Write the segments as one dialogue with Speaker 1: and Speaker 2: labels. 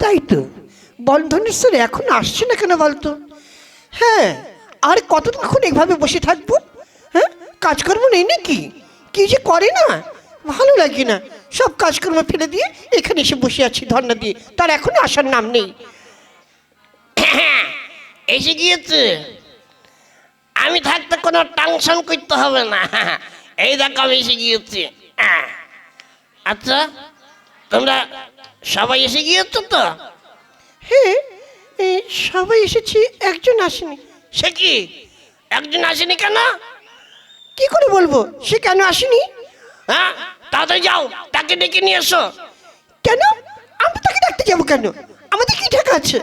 Speaker 1: তাই তো। বন্ধনের স্যার এখন আসছে না কেন বলতো? হ্যাঁ আর কতক্ষণ এইভাবে বসে থাকব? হ্যাঁ কাজকর্ম নেই নাকি? কি যে করে না? ভালো লাগে না। সব কাজকর্ম ফেলে দিয়ে এখানে এসে বসে আছি ধর্ণা দিয়ে। তার এখনও আসার নাম নেই।
Speaker 2: এসে গিয়েছে? আমি থাকতে কোনো টাংশন করতে হবে না। এই দেখো আমি এসে গিয়েছি। আচ্ছা তোমরা সবাই এসে গিয়েছো তো?
Speaker 1: হ্যাঁ এই সবাই এসেছি একজন আসেনি।
Speaker 2: সে কি? একজন আসেনি কেন?
Speaker 1: কি করে বলব? সে কেন আসেনি?
Speaker 2: হ্যাঁ তাড়াতাড়ি যাও তাকে ডেকে নিয়ে এসো।
Speaker 1: কেন? আমি তাকে ডাকতে যাব কেন? আমাদের কি টাকা আছে?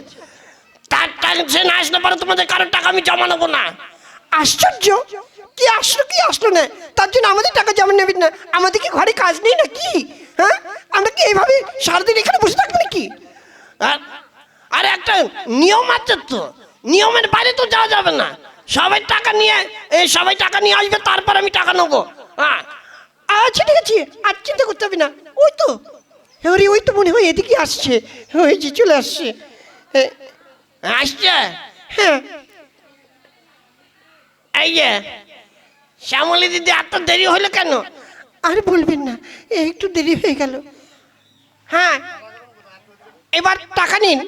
Speaker 2: তার টেনশন আসলে পরে তোমাদের কারোর টাকা আমি জমা নেব না।
Speaker 1: আশ্চর্য! কি আসলো কি আসলো না? তার জন্য আমাদের টাকা জমা নেবেন না। আমাদের কি ঘরে কাজ নেই নাকি? হ্যাঁ? আমরা কি এইভাবে সারাদিন এখানে বসে থাকব নাকি?
Speaker 2: আর- আরে একটা নিয়ম আছে তো। নিয়মের বাইরে তো যাওয়া যাবে না। সবাই টাকা নিয়ে এই সবাই টাকা নিয়ে আসবে তারপর আমি টাকা নেব। হ্যাঁ?
Speaker 1: আচ্ছা ঠিক আছে। আর চিন্তা করতে হবে না। ওই তো। এবারে ওই তো মনে হয় এদিকে আসছে। ওই যে চলে আসছে। হ্যাঁ,
Speaker 2: আসছে?
Speaker 1: হ্যাঁ।
Speaker 2: এই যে শ্যামলী দিদি এত দেরি হলো কেন?
Speaker 1: আর বলবেন না একটু দেরি হয়ে গেল। হ্যাঁ এবার টাকা নিন।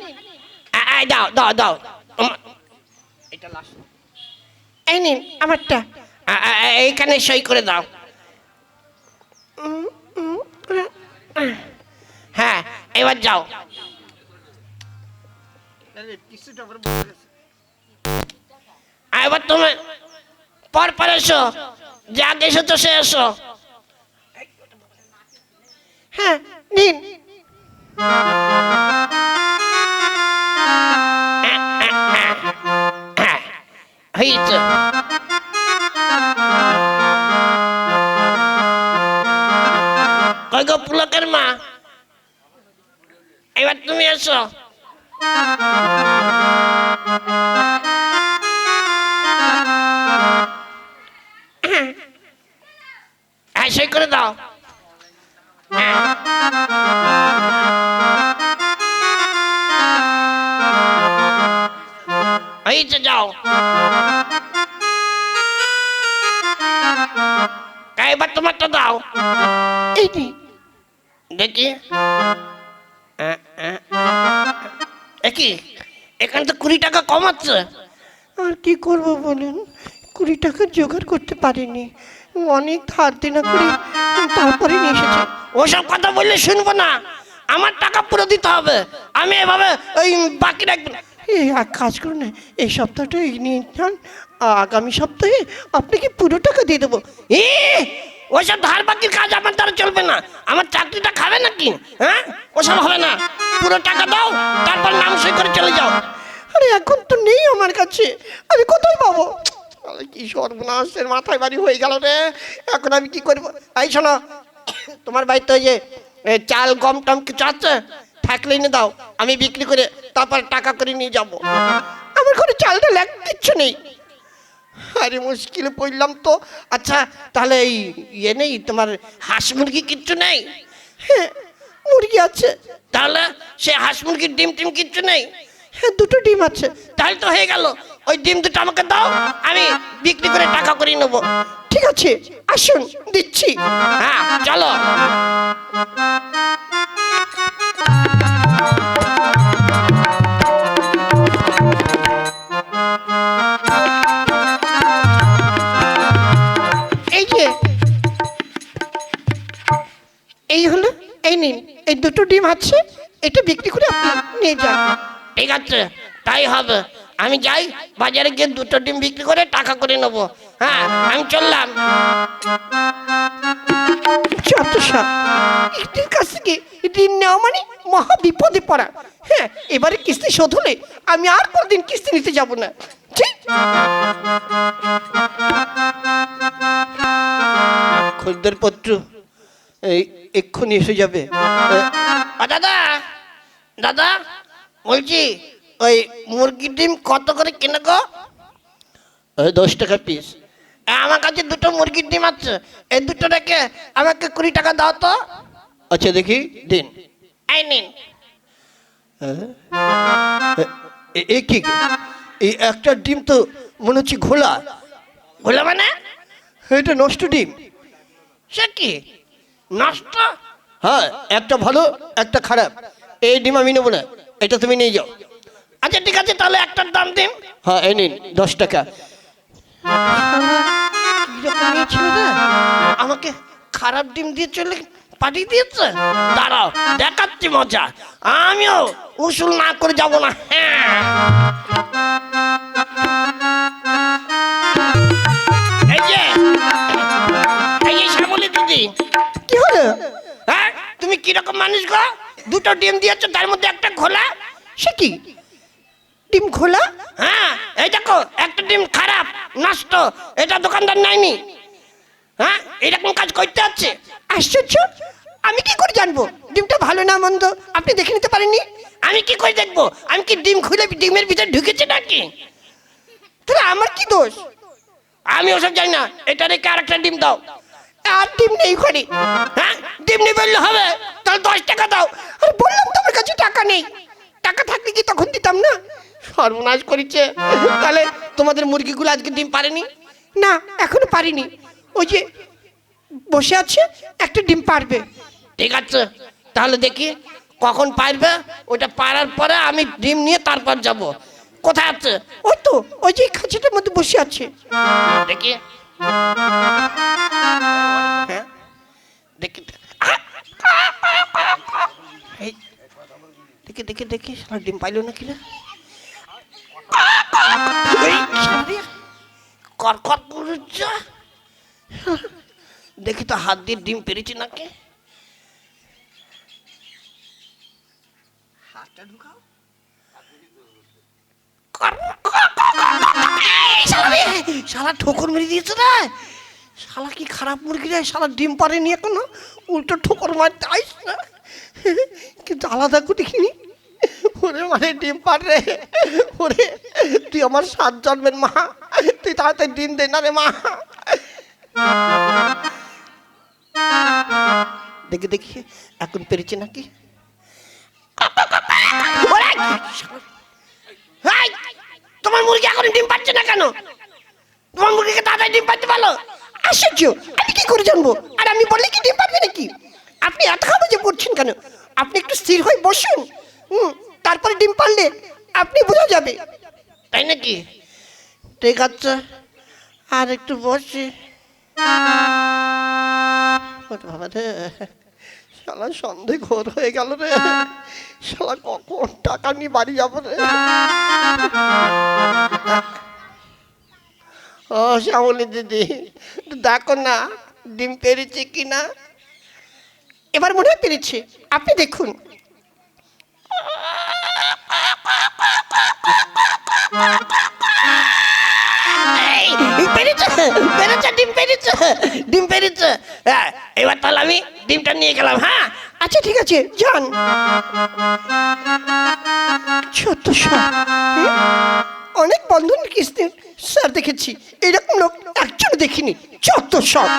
Speaker 2: দাও দাও দাও।
Speaker 1: এই নিন আমারটা।
Speaker 2: এইখানে সই করে দাও। হ্যাঁ এবার যাও। এবার তুমি পর পর এসো, যা আগে তো সে এসো। তোমারটা দাও।
Speaker 1: এই নিন
Speaker 2: দেখি একই এখানে তো কুড়ি টাকা কমাচ্ছে
Speaker 1: আর কি করব বলুন? কুড়ি টাকা জোগাড় করতে পারিনি। অনেক ধার দেনা করে তারপরে নিয়ে এসেছি।
Speaker 2: ওসব কথা বললে শুনব না। আমার টাকা পুরো দিতে হবে। আমি এভাবে ওই বাকি রাখব না।
Speaker 1: এই এক কাজ করুন না। এই সপ্তাহটা এই নিয়ে যান। আগামী সপ্তাহে আপনাকে পুরো টাকা দিয়ে দেবো।
Speaker 2: এ ওসব ধার বাকির কাজ আমার দ্বারা চলবে না। আমার চাকরিটা খাবে নাকি? হ্যাঁ? ওসব হবে না। পুরো টাকা দাও, তারপর নাম সই করে চলে যাও।
Speaker 1: আরে, এখন তো নেই আমার কাছে। আমি কোথায় পাবো? কি সর্বনাশের মাথায় বাড়ি হয়ে গেল রে। এখন আমি কি করব? এই শোনো, তোমার বাড়িতে ওই যে চাল, গম, টম কিছু আছে? থাকলে এনে দাও। আমি বিক্রি করে তারপর টাকা করে নিয়ে যাব। আমার ঘরে চালটা লেখ কিচ্ছু নেই। আরে মুশকিলে পড়লাম তো। আচ্ছা তাহলে এই ইয়ে নেই, তোমার
Speaker 2: হাঁস মুরগি কিচ্ছু নেই?
Speaker 1: হ্যাঁ মুরগি আছে।
Speaker 2: তাহলে সে হাঁস মুরগির ডিম টিম কিচ্ছু নেই?
Speaker 1: হ্যাঁ দুটো ডিম আছে।
Speaker 2: তাহলে তো হয়ে গেল। ওই ডিম দুটো আমাকে দাও, আমি বিক্রি করে টাকা করে নেব।
Speaker 1: ঠিক আছে, আসুন, দিচ্ছি।
Speaker 2: হ্যাঁ চলো।
Speaker 1: দুটো ডিম আছে এটা বিক্রি করে আপনি নিয়ে যান।
Speaker 2: ঠিক আছে তাই হবে। আমি যাই বাজারে গিয়ে দুটো ডিম বিক্রি করে টাকা করে নেব। হ্যাঁ আমি চললাম।
Speaker 1: এটির কাছ থেকে ঋণ নেওয়া মানে মহা বিপদে পড়া। হ্যাঁ এবারে কিস্তি শোধ হলে আমি আর কোনদিন কিস্তি নিতে যাব না। ঠিক? খদ্দের পত্র এই এক্ষুনি এসে যাবে।
Speaker 2: দাদা বলছি ওই মুরগির ডিম কত করে কিনে গো?
Speaker 1: এই দশ টাকা পিস
Speaker 2: আমার কাছে দুটো মুরগির ডিম আছে। এই দুটো রেখে আমাকে কুড়ি টাকা দাও তো।
Speaker 1: আচ্ছা দেখি দিন।
Speaker 2: এই নিন।
Speaker 1: এ- কি? এই একটা ডিম তো মনে হচ্ছে ঘোলা।
Speaker 2: বলে মানে?
Speaker 1: এটা নষ্ট ডিম।
Speaker 2: সে কি? নষ্ট?
Speaker 1: হ্যাঁ একটা ভালো একটা খারাপ। এই ডিম আমি নেব না এটা তুমি নিয়ে যাও।
Speaker 2: আচ্ছা ঠিক আছে তাহলে একটার দাম দিন।
Speaker 1: হ্যাঁ এই নিন দশ টাকা?
Speaker 2: আমাকে খারাপ ডিম দিয়ে চলে পাঠিয়ে দিয়েছে? দাঁড়াও দেখাচ্ছি মজা। আমিও উসুল না করে যাব না হ্যাঁ। এই যে এই যে শ্যামলি দিদি।
Speaker 1: কি হলো?
Speaker 2: হ্যাঁ তুমি কীরকম মানুষ গো? দুটো ডিম দিয়েছ, তার মধ্যে একটা খোলা
Speaker 1: সে কি? ডিম খোলা
Speaker 2: হ্যাঁ এই দেখো, একটা ডিম খারাপ, নষ্ট, এটা দোকানদার নেয়নি। হ্যাঁ এরকম কাজ করতে হচ্ছে।
Speaker 1: আশ্চর্য! আমি কি করে জানব? ডিমটা ভালো না মন্দ? আপনি দেখে নিতে পারেননি?
Speaker 2: আমি কি করে দেখব? আমি কি ডিম খুলে ডিমের ভিতরে ঢুকেছি নাকি?
Speaker 1: তাহলে আমার কি দোষ?
Speaker 2: আমি ওসব জানি না। এটা রেখে আর একটা ডিম দাও?
Speaker 1: আর ডিম নেই
Speaker 2: হ্যাঁ? ডিম নিয়ে বললে হবে, তাহলে দশ টাকা দাও।
Speaker 1: আর বললাম তো আমার কাছে টাকা নেই। টাকা থাকলে কি তখন দিতাম না? সর্বনাশ করেছে। তাহলে তোমাদের মুরগিগুলো আজকে ডিম পারেনি? না, এখনও পারিনি। ওই যে বসে আছে, একটা ডিম পারবে।
Speaker 2: ঠিক আছে, তাহলে দেখি কখন পারবে। ওটা পারার পরে আমি ডিম নিয়ে তারপর যাব। কোথায় আছে?
Speaker 1: ওই তো, ওই যে খাঁচাটার মধ্যে বসে আছে।
Speaker 2: দেখি। দেখি
Speaker 1: ডিম পাইলো না? কিনা
Speaker 2: শালা, দেখি তো হাত দিয়ে ডিম পেরেছি নাকি? শালা রে, শালা! ঠোকর মেরে দিয়েছে না?
Speaker 1: শালা কি খারাপ মুরগি রে? শালা ডিম পারেনি এখনও? উল্টো ঠোকর মারতে আইস না। কিন্তু আলাদা করে কিনি। ওরে মানে ডিম পার রে। ওরে তুই আমার সাত জন্মের মা। তুই তাড়াতাড়ি ডিম দে না রে মা। দেখি দেখি এখন পেরেছে নাকি?
Speaker 2: ওরে, তোমার মুরগি এখন ডিম পাচ্ছে না কেন? তোমার মুরগিকে তাড়াতাড়ি ডিম পাচ্ছে ভালো
Speaker 1: আশ্চর্য! আমি কি করে জানব? আর আমি বললে কি ডিম পারবে নাকি? আপনি এত খাবাজে পড়ছেন কেন? আপনি একটু স্থির হয়ে বসুন। হুম, তারপরে ডিম পারলে আপনি বোঝা যাবে।
Speaker 2: তাই নাকি?
Speaker 1: ঠিক আছে, আর একটু বসি। বাবা শালা সন্ধে ঘোর হয়ে গেল রে। শালা কখন টাকা নিয়ে বাড়ি যাব রে। ও শ্যামলি দিদি দেখো না ডিম পেরেছে কি না এবার মনে হয় পেরেছে আপনি দেখুন।
Speaker 2: পেরেছে পেরেছে ডিম পেরেছে ডিম পেরেছে। হ্যাঁ এবার তাহলে আমি ডিমটা নিয়ে গেলাম হ্যাঁ?
Speaker 1: আচ্ছা ঠিক আছে যান। ছোট্ট অনেক বন্ধন কিস্তি স্যার দেখেছি। এরকম লোক একজন দেখিনি সব।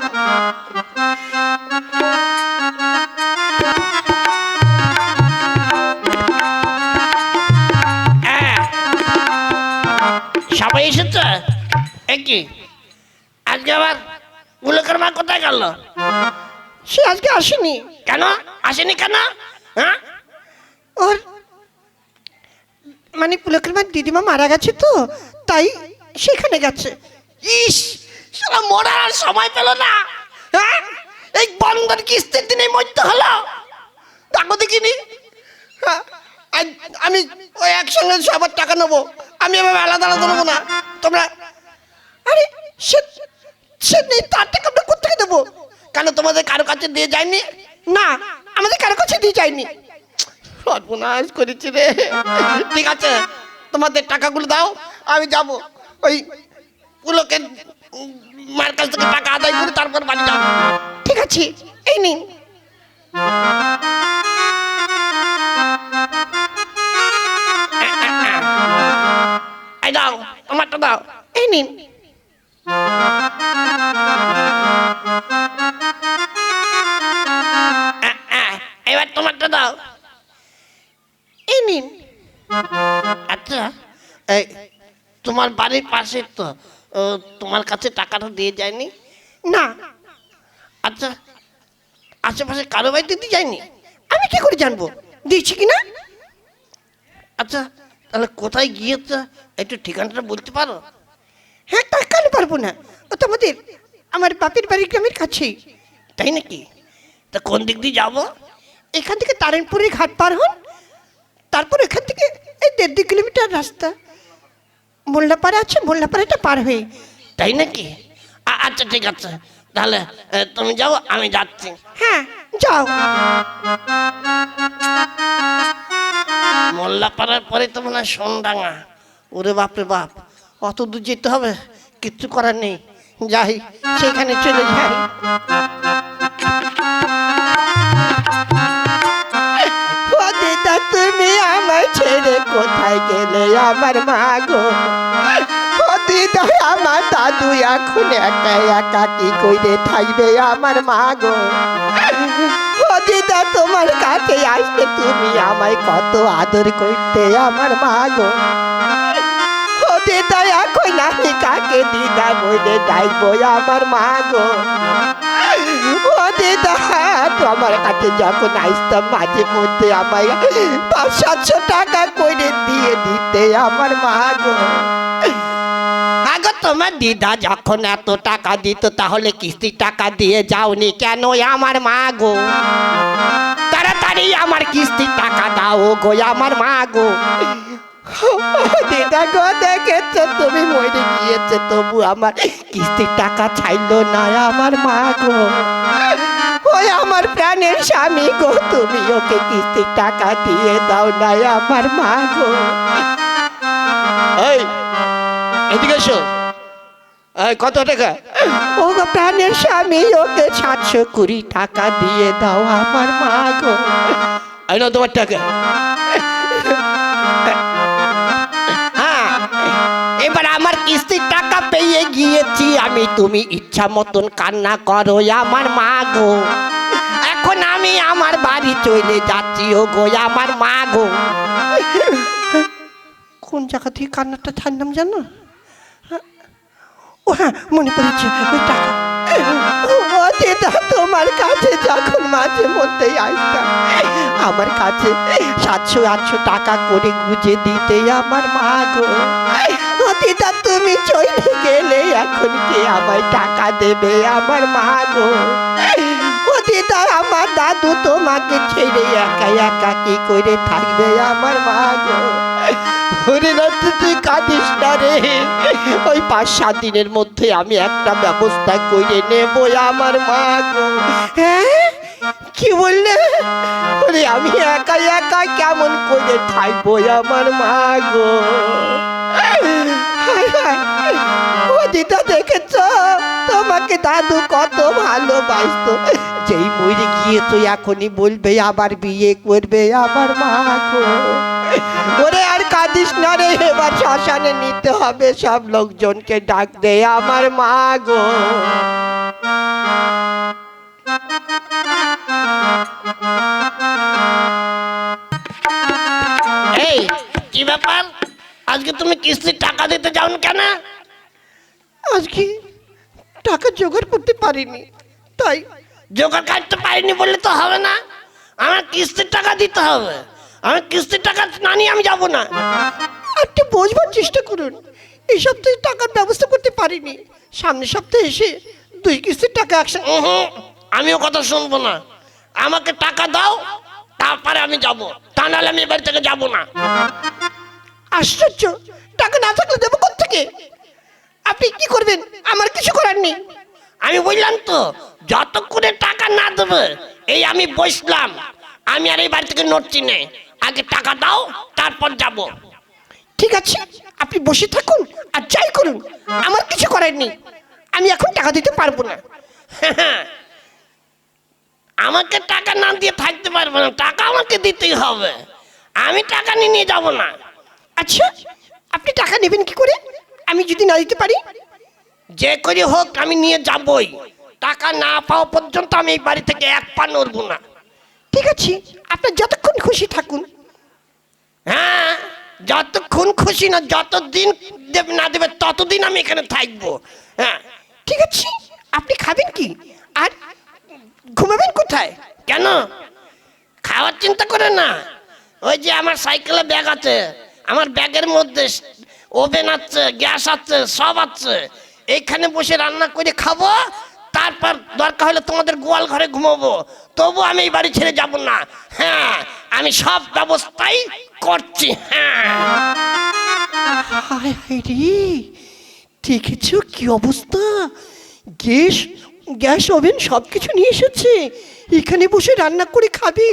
Speaker 2: হ্যাঁ। সবাই এসেছে? একই আজকে আবার গুলকের মা কোথায় গেল?
Speaker 1: সে আজকে আসেনি।
Speaker 2: কেন? আসেনি কেন? হ্যাঁ?
Speaker 1: ওর মানে পুলকের মা দিদিমা মারা গেছে তো তাই সেখানে গেছে।
Speaker 2: ইস সারা মরার আর সময় পেল না। হ্যাঁ? এই বন্ধন কিস্তির দিনে মরতে হলো।
Speaker 1: টাকা দেখিনি। হ্যাঁ, আমি ওই একসঙ্গে সবার টাকা নেব। আমি এভাবে আলাদা আলাদা নেব না। তোমরা আরে সে সে নেই তার টাকা আমরা কোথেকে দেবো?
Speaker 2: কেন তোমাদের কারও কাছে দিয়ে যায়নি?
Speaker 1: না, আমাদের কারও কাছে দিয়ে যায়নি। সর্বনাশ করেছি রে। ঠিক আছে, তোমাদের টাকাগুলো দাও, আমি যাব। ওই
Speaker 2: পুলকে মার কাছ থেকে টাকা আদায় করে তারপর বাড়ি যাব।
Speaker 1: ঠিক আছে, এই নিন।
Speaker 2: দাও, আমারটা দাও।
Speaker 1: এই নিন। এই
Speaker 2: তোমার বাড়ির পাশে তো তোমার কাছে টাকাটা দিয়ে যায়নি?
Speaker 1: না।
Speaker 2: আচ্ছা আশেপাশে কারও বাড়িতে দিয়ে যায়নি?
Speaker 1: আমি কি করে জানব? দিয়েছি কি না?
Speaker 2: আচ্ছা তাহলে কোথায় গিয়েছে একটু ঠিকানাটা বলতে পারো?
Speaker 1: হ্যাঁ তা কেন পারব না? ও তো আমাদের আমার বাপের বাড়ির গ্রামের কাছেই।
Speaker 2: তাই নাকি? তা কোন দিক দিয়ে যাব?
Speaker 1: এখান থেকে তারেনপুরের ঘাট পার হন তারপর এখান থেকে এই দেড় দুই কিলোমিটার রাস্তা। মোল্লাপাড়া আছে মোল্লাপাড়াটা পার হয়ে।
Speaker 2: তাই নাকি? আচ্ছা ঠিক আছে। তাহলে তুমি যাও আমি যাচ্ছি।
Speaker 1: হ্যাঁ যাও।
Speaker 2: মোল্লাপাড়ার পরে তো মনে হয় সোনডাঙ্গা। ওরে বাপরে বাপ অত দূর যেতে হবে? কিচ্ছু করার নেই।
Speaker 1: যাই সেখানে চলে যাই। কোথায় গেলে আমার মা গো? আমার দাদু এখন একা একা কি আমার মা গো? তোমার কাছে আসতে তুমি আমায় কত আদর করতে আমার মা গো? এখন আমি কাকে দিদা বলে আমার মা গো? তোমার কাছে যখন আসতাম মাঝে মধ্যে আমায় পাঁচ সাতশো টাকা করে দিয়ে দিতে আমার মা গো। আগো তোমার দিদা যখন এত টাকা দিত তাহলে কিস্তি টাকা দিয়ে যাওনি কেন আমার মা গো? তাড়াতাড়ি আমার কিস্তি টাকা দাও গো আমার মা গো। দিদা গো দেখেছ তুমি মরে গিয়েছে তবু আমার কিস্তির টাকা ছাইলো না আমার মা গো। ওই আমার প্রাণের স্বামী গো তুমি ওকে কিস্তির টাকা দিয়ে দাও না আমার মা গো।
Speaker 2: এই এদিকে এসো। কত টাকা?
Speaker 1: ও গো প্রাণের স্বামী ওকে সাতশো কুড়ি টাকা দিয়ে দাও আমার মা গো।
Speaker 2: তোমার টাকা।
Speaker 1: পেয়ে গিয়েছি আমি, তুমি ইচ্ছা মতন কান্না করো আমার মা গো। এখন আমি আমার বাড়ি চলে যাচ্ছি, ও গো, আমার মা গো। কোন জায়গা থেকে কান্নাটা ছাড়লাম জানো? ও হ্যাঁ মনে পড়েছে, ওই তোমার কাছে যখন মাঝে মধ্যেই আসতাম, আমার কাছে সাতশো আটশো টাকা করে গুজে দিতে আমার মা গো। ও তুমি চলে গেলে এখন কে আমায় টাকা দেবে আমার মা গো? ও আমার দাদু তোমাকে ছেড়ে একা একা কি করে থাকবে আমার মা গো? তুই কাঁদিস না রে। ওই পাঁচ সাত দিনের মধ্যে আমি একটা ব্যবস্থা করে নেব আমার মা গো। হ্যাঁ? কি বললে? আমি একা একা কেমন করে থাকব আমার মা গো। ও দিদা দেখেছ? তোমাকে দাদু কত ভালোবাসতো। যেই মরে গিয়ে তো এখনই বলবে, আবার বিয়ে করবে আমার মা ওরে আর কাঁদিস না রে, এবার শ্মশানে নিতে হবে সব লোকজনকে ডাক দে আমার মা গো।
Speaker 2: এই, কি ব্যাপার? আজকে তুমি কিস্তির টাকা দিতে যাও কেন?
Speaker 1: আজকে টাকা জোগাড় করতে পারিনি তাই
Speaker 2: জোগাড় কাটতে পারিনি বললে তো হবে না। আমার কিস্তির টাকা দিতে হবে। আমি কিস্তির টাকা না নিয়ে আমি যাব না।
Speaker 1: একটু বোঝবার চেষ্টা করুন এই সপ্তাহে টাকার ব্যবস্থা করতে পারিনি। সামনের সপ্তাহে এসে দুই কিস্তির টাকা একসাথে
Speaker 2: উহুম, আমিও কথা শুনব না। আমাকে টাকা দাও তারপরে আমি যাব। তা নাহলে আমি এবার থেকে যাব না।
Speaker 1: আশ্চর্য! টাকা না থাকলে দেবো থেকে আপনি কি করবেন? আমার কিছু করার নেই।
Speaker 2: আমি বললাম তো যতক্ষণে টাকা না দেবে এই আমি বসলাম। আমি আর এই বাড়ি থেকে নড়ছি না। আগে টাকা দাও তারপর যাব।
Speaker 1: ঠিক আছে আপনি বসে থাকুন আর যাই করুন। আমার কিছু করার নেই। আমি এখন টাকা দিতে পারব না।
Speaker 2: আমাকে টাকা না দিয়ে থাকতে পারব না। টাকা আমাকে দিতেই হবে। আমি টাকা নিয়ে নিয়ে যাব না।
Speaker 1: আচ্ছা আপনি টাকা নেবেন কি করে? আমি যদি না দিতে পারি?
Speaker 2: যে করে হোক আমি নিয়ে যাবই। টাকা না পাওয়া পর্যন্ত আমি এই বাড়ি থেকে এক পা নড়বো না।
Speaker 1: ঠিক আছে আপনার যতক্ষণ খুশি থাকুন।
Speaker 2: হ্যাঁ যতক্ষণ খুশি না যতদিন দেব- না দেবে ততদিন আমি এখানে থাকব। হ্যাঁ।
Speaker 1: ঠিক আছে আপনি খাবেন কি? আর ঘুমাবেন কোথায়?
Speaker 2: কেন? খাওয়ার চিন্তা করে না। ওই যে আমার সাইকেলে ব্যাগ আছে। আমার ব্যাগের মধ্যে ওভেন আছে, গ্যাস আছে, সব আছে। এইখানে বসে রান্না করে খাব, তারপর দরকার হলে তোমাদের গোয়াল ঘরে ঘুমাবো। তবু আমি এই বাড়ি ছেড়ে যাব না। হ্যাঁ আমি সব ব্যবস্থাই করছি হ্যাঁ।
Speaker 1: দেখেছ কি অবস্থা? গ্যাস গ্যাস, ওভেন সব কিছু নিয়ে এসেছে। এখানে বসে রান্না করে খাবে।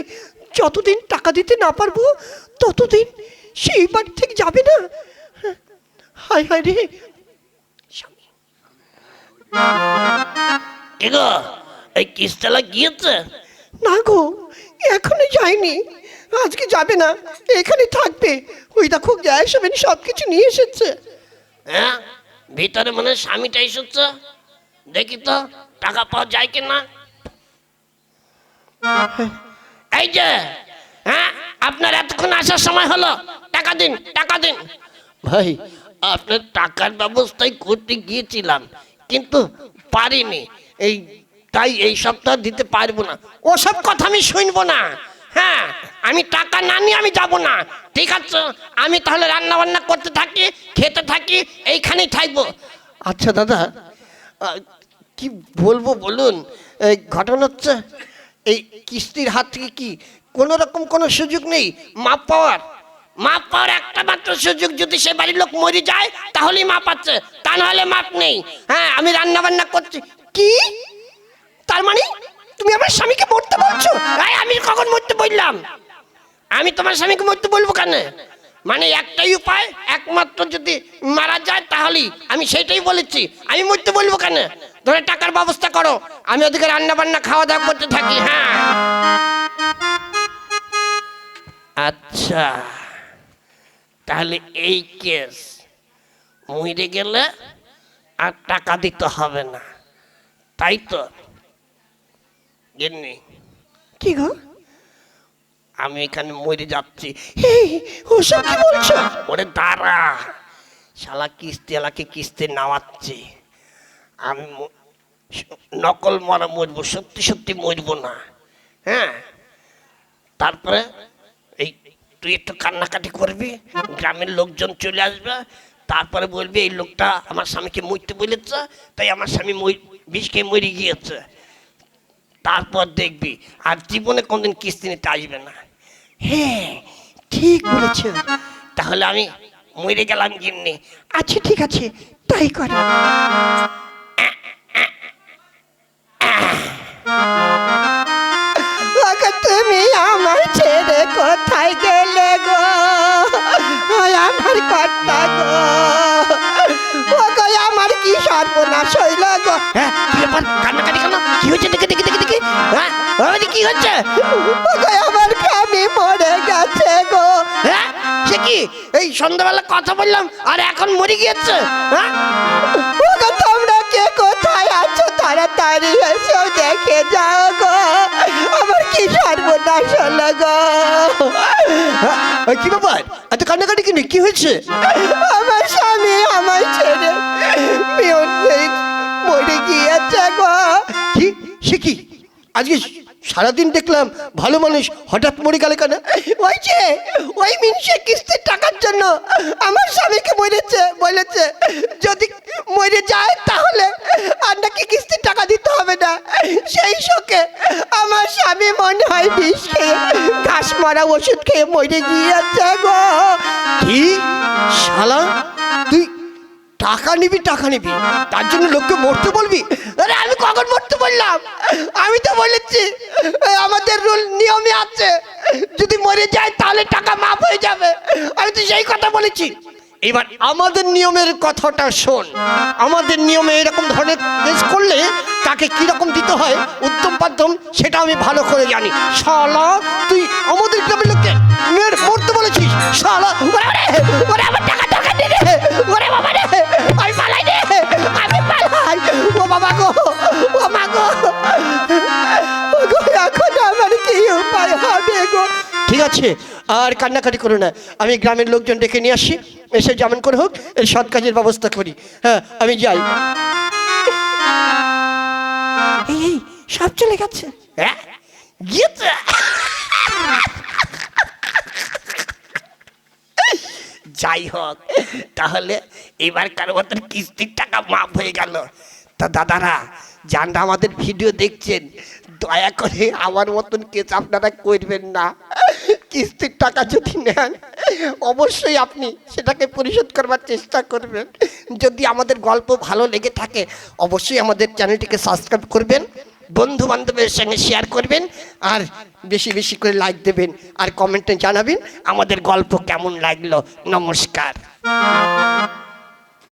Speaker 1: যতদিন টাকা দিতে না পারব, ততদিন সেই বাড়ি থেকে যাবে না? হায় হায় রে।
Speaker 2: গো এই কিস্তালা গিয়েছে
Speaker 1: না গো এখনও যায়নি। আজকে যাবে না এখানে থাকবে। ওই দেখো গ্যাস ওভেন সব কিছু নিয়ে এসেছে।
Speaker 2: হ্যাঁ ভিতরে মনে হয় স্বামীটা এসেছে। দেখি তো টাকা পাওয়া যায় কি না এই যে হ্যাঁ আপনার এতক্ষণ আসার সময় হলো। টাকা দিন টাকা দিন। ভাই, আপনার টাকার ব্যবস্থাই করতে গিয়েছিলাম, কিন্তু পারিনি। এই, তাই এই সপ্তাহ দিতে পারব না। ওসব কথা আমি শুনব না। হ্যাঁ আমি টাকা না নিয়ে আমি যাব না। ঠিক আছে, আমি তাহলে রান্না বান্না করতে থাকি, খেতে থাকি, এইখানেই থাকব। আচ্ছা দাদা কি বলব বলুন? ঘটনা হচ্ছে, এই কিস্তির হাত থেকে কি কোনো রকম কোনো সুযোগ নেই, মাপ পাওয়ার। মাপ পাওয়ার একটা মাত্র সুযোগ যদি সে বাড়ির লোক মরে যায়, তাহলেই মাপ পাচ্ছে তা নাহলে মাপ নেই। হ্যাঁ আমি রান্না বান্না করছি।
Speaker 1: কি? তার মানে তুমি আমার স্বামীকে মরতে বলছো?
Speaker 2: আমি কখন মরতে বললাম? আমি তোমার স্বামীকে মরতে বলব কেন? মানে একটাই উপায়, একমাত্র যদি মারা যায় তাহলেই। আমি সেটাই বলেছি। আমি মরতে বলব কেন? ধরে টাকার ব্যবস্থা করো। আমি ওদিকে রান্না বান্না খাওয়া দাওয়া করতে থাকি। হ্যাঁ। আচ্ছা তাহলে এই কেস মরে গেলে আর টাকা দিতে হবে না। তাই তো? গিন্নি।
Speaker 1: কি গো?
Speaker 2: আমি এখানে মরে যাচ্ছি।
Speaker 1: ওসব কি বলছো?
Speaker 2: ওরে দাঁড়া। শালা কিস্তি এলাকে কিস্তি নামাচ্ছে। আমি নকল মরা মরবো সত্যি সত্যি মরবো না। হ্যাঁ? তারপরে তুই একটু কান্নাকাটি করবি, গ্রামের লোকজন চলে আসবে, তারপরে বলবি, এই লোকটা আমার স্বামীকে মরতে বলেছে, তাই আমার স্বামী বিষ খেয়ে মরে গিয়েছে। তারপর দেখবি, আর জীবনে কোনদিন কিস্তি নিতে আসবে না।
Speaker 1: হ্যাঁ ঠিক বলেছ।
Speaker 2: তাহলে আমি মরে গেলাম গিন্নি।
Speaker 1: আচ্ছা ঠিক আছে, তাই করো। আমার কর্তা গো। আমার কি সর্বনাশ হইল গো?
Speaker 2: হ্যাঁ কি ব্যাপার? কান্নাকাটি কেন? কি হচ্ছে দেখে দেখে দেখে দেখে। হ্যাঁ আমাদের কি হচ্ছে?
Speaker 1: ওগো আমার স্বামী মরে গেছে গো।
Speaker 2: হ্যাঁ সে কি? এই সন্ধ্যাবেলা কথা বললাম আর এখন মরে গিয়েছে? হ্যাঁ?
Speaker 1: তোমরা কে? কোথায় আছো? তাড়াতাড়ি এসো দেখে যাও গো। আমার কি সর্বনাশ হলো গো।
Speaker 2: কি ব্যাপার? এত কান্নাকাটি কিনে? কি হয়েছে?
Speaker 1: আমার স্বামী আমার ছেলে মরে গিয়েছে গো।
Speaker 3: কি? সে কি? আজকে সারাদিন দেখলাম ভালো মানুষ হঠাৎ মরে গেলে কেন?
Speaker 1: ওই যে ওই মিনসে কিস্তির টাকার জন্য আমার স্বামীকে মরেছে বলেছে যদি মরে যায় তাহলে আর নাকি কিস্তির টাকা দিতে হবে না। সেই শোকে আমার স্বামী মনে হয় বিষ খেয়ে ঘাস মারা ওষুধ খেয়ে মরে গিয়েছে গো।
Speaker 3: কি? শালা তুই টাকা নিবি টাকা নিবি। তার জন্য লোককে মরতে বলবি?
Speaker 1: আরে, আমি কখন মরতে বললাম? আমি তো বলেছি, আমাদের রুল নিয়মে আছে। যদি মরে যায়, তাহলে টাকা মাফ হয়ে যাবে। আমি তো সেই কথা বলেছি।
Speaker 3: এবার আমাদের নিয়মের কথাটা শোন। আমাদের নিয়মে এরকম ধরনের কেস করলে তাকে কীরকম দিতে হয়? উত্তম পাদ্যম, সেটা আমি ভালো করে জানি। শালা, তুই আমাদের গ্রামের লোককে মরতে বলেছিস? শালা
Speaker 1: আমার টাকা রে। ওরে ও ও মা গো ও গো এখন আমার কি উপায় হবে গো?
Speaker 3: ঠিক আছে,
Speaker 4: আর কান্নাকাটি করো না। আমি গ্রামের লোকজন ডেকে নিয়ে আসি, এসে যেমন করে হোক, এর সৎ কাজের ব্যবস্থা করি। হ্যাঁ আমি যাই। এই সব চলে গেছে।
Speaker 1: হ্যাঁ? যাই হোক, তাহলে এবারকার মতন কিস্তির টাকা মাফ হয়ে গেল। তা দাদারা যারা আমাদের ভিডিও দেখছেন, দয়া করে আমার মতন কেস আপনারা করবেন না। কিস্তির টাকা যদি নেন, অবশ্যই আপনি সেটাকে পরিশোধ করবার চেষ্টা করবেন। যদি আমাদের গল্প ভালো লেগে থাকে, অবশ্যই আমাদের চ্যানেলটিকে সাবস্ক্রাইব করবেন বন্ধু বান্ধবের সঙ্গে শেয়ার করবেন, আর বেশি বেশি করে লাইক দেবেন আর কমেন্টে জানাবেন আমাদের গল্প কেমন লাগল। নমস্কার।